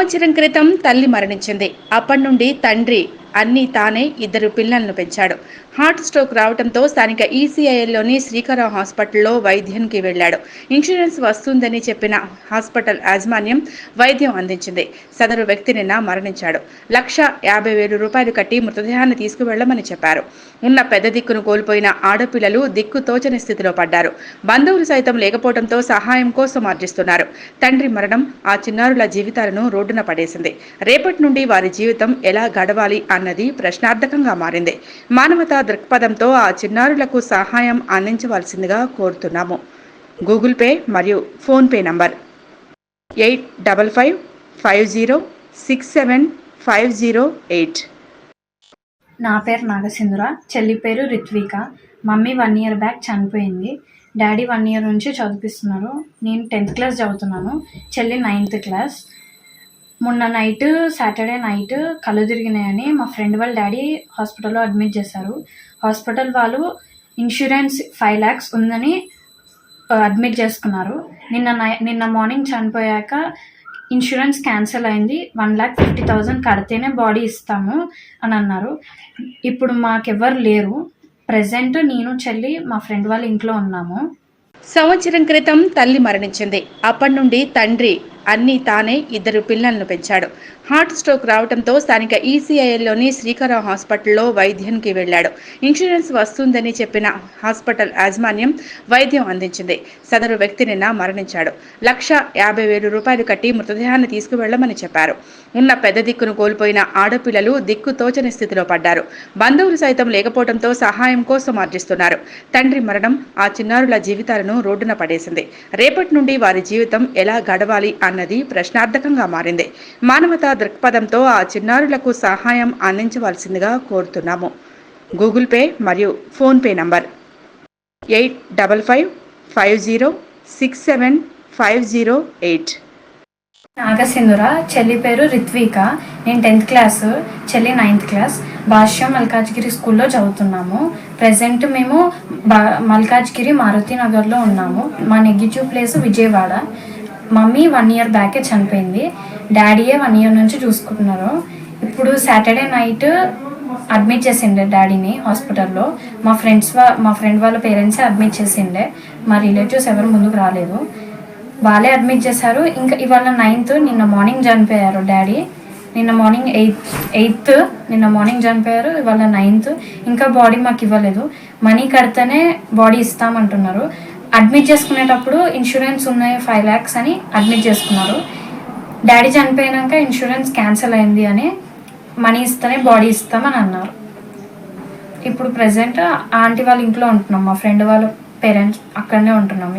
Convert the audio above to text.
సంవత్సరం క్రితం తల్లి మరణించింది. అప్పటి నుండి తండ్రి అన్నీ తానే ఇద్దరు పిల్లలను పెంచాడు. హార్ట్ స్ట్రోక్ రావడంతో స్థానిక ఈసీఐఎల్లోని శ్రీకారం హాస్పిటల్లో వైద్యానికి వెళ్ళాడు. ఇన్సూరెన్స్ వస్తుందని చెప్పిన హాస్పిటల్ యాజమాన్యం వైద్యం అందించింది. సదరు వ్యక్తి నిన్న మరణించాడు. లక్ష యాభై వేలు రూపాయలు కట్టి మృతదేహాన్ని తీసుకువెళ్ళమని చెప్పారు. ఉన్న పెద్ద దిక్కును కోల్పోయిన ఆడపిల్లలు దిక్కు తోచని స్థితిలో పడ్డారు. బంధువులు సైతం లేకపోవడంతో సహాయం కోసం ఆర్జిస్తున్నారు. తండ్రి మరణం ఆ చిన్నారుల జీవితాలను రోడ్డున పడేసింది. రేపటి నుండి వారి జీవితం ఎలా గడవాలి అన్నది ప్రశ్నార్థకంగా మారింది. మానవతా దృక్పథంతో ఆ చిన్నారులకు సహాయం అందించవలసిందిగా కోరుతున్నాము. గూగుల్ పే మరియు PhonePe number eight double five five zero six seven five zero eight. నా పేరు నాగసింధుర చెల్లి పేరు Ritvika. Mummy one year back చనిపోయింది. డాడీ వన్ ఇయర్ నుంచి చదివిస్తున్నారు. నేను టెన్త్ క్లాస్ చదువుతున్నాను. చెల్లి నైన్త్ క్లాస్. మొన్న నైట్ సాటర్డే నైట్ కళ్ళు తిరిగినాయని మా ఫ్రెండ్ వాళ్ళ డాడీ హాస్పిటల్లో అడ్మిట్ చేశారు. హాస్పిటల్ వాళ్ళు ఇన్సూరెన్స్ ఫైవ్ ల్యాక్స్ ఉందని uh, అడ్మిట్ చేసుకున్నారు. నిన్న నై నిన్న మార్నింగ్ చనిపోయాక ఇన్సూరెన్స్ క్యాన్సిల్ అయింది. వన్ ల్యాక్ ఫిఫ్టీ థౌజండ్ కడితేనే బాడీ ఇస్తాము అని అన్నారు. ఇప్పుడు మాకెవ్వరు లేరు. ప్రజెంట్ నేను చెల్లి మా ఫ్రెండ్ వాళ్ళ ఇంట్లో ఉన్నాము. సంవత్సరం క్రితం తల్లి మరణించింది. అప్పటి నుండి తండ్రి అన్నీ తానే ఇద్దరు పిల్లలను పెంచాడు. హార్ట్ స్ట్రోక్ రావడంతో స్థానిక ఈసీఐఎల్లోని శ్రీకర హాస్పిటల్లో వైద్యానికి వెళ్ళాడు. ఇన్సూరెన్స్ వస్తుందని చెప్పిన హాస్పిటల్ యాజమాన్యం వైద్యం అందించింది. సదరు వ్యక్తి నిన్న మరణించాడు. లక్ష యాభై వేలు రూపాయలు కట్టి మృతదేహాన్ని తీసుకువెళ్ళమని చెప్పారు. ఉన్న పెద్ద దిక్కును కోల్పోయిన ఆడపిల్లలు దిక్కు తోచని స్థితిలో పడ్డారు. బంధువులు సైతం లేకపోవడంతో సహాయం కోసం ఆర్జిస్తున్నారు. తండ్రి మరణం ఆ చిన్నారుల జీవితాలను రోడ్డున పడేసింది. రేపటి నుండి వారి జీవితం ఎలా గడవాలి అన్నది ప్రశ్నార్థకంగా మారింది. మానవతా దృక్పథంతో ఆ చిన్నారులకు సహాయం అందించవలసిందిగా కోరుతున్నాము. గూగుల్ పే మరియు PhonePe number eight double five five zero six seven five zero eight. Nagasindhura చెల్లి పేరు రిత్విక. నేను టెన్త్ క్లాస్ చెల్లి నైన్త్ క్లాస్. భాష్య మల్కాజ్గిరి స్కూల్లో చదువుతున్నాము. ప్రజెంట్ మేము బా మల్కాజ్గిరి మారుతి నగర్లో ఉన్నాము. మా native place Vijayawada. Mummy one year బ్యాకే చనిపోయింది. డాడీయే వన్ ఇయర్ నుంచి చూసుకుంటున్నారు. ఇప్పుడు సాటర్డే నైట్ అడ్మిట్ చేసిండే డాడీని హాస్పిటల్లో. మా ఫ్రెండ్స్ వా మా ఫ్రెండ్ వాళ్ళ పేరెంట్సే అడ్మిట్ చేసిండే. మా రిలేటివ్స్ ఎవరు ముందుకు రాలేదు. వాళ్ళే అడ్మిట్ చేశారు. ఇంకా ఇవాళ నైన్త్ నిన్న మార్నింగ్ చనిపోయారు డాడీ. నిన్న మార్నింగ్ ఎయిత్ ఎయిత్ నిన్న మార్నింగ్ చనిపోయారు. ఇవాళ నైన్త్. ఇంకా బాడీ మాకు ఇవ్వలేదు. మనీ కడితేనే బాడీ ఇస్తామంటున్నారు. అడ్మిట్ చేసుకునేటప్పుడు ఇన్సూరెన్స్ ఉన్నాయి ఫైవ్ ల్యాక్స్ అని అడ్మిట్ చేసుకున్నారు. డాడీ చనిపోయినాక ఇన్సూరెన్స్ క్యాన్సిల్ అయింది అని మనీ ఇస్తానే బాడీ ఇస్తామని అన్నారు. ఇప్పుడు ప్రజెంట్ ఆంటీ వాళ్ళ ఇంట్లో ఉంటున్నాం మా ఫ్రెండ్ వాళ్ళ పేరెంట్స్ అక్కడనే ఉంటున్నాం.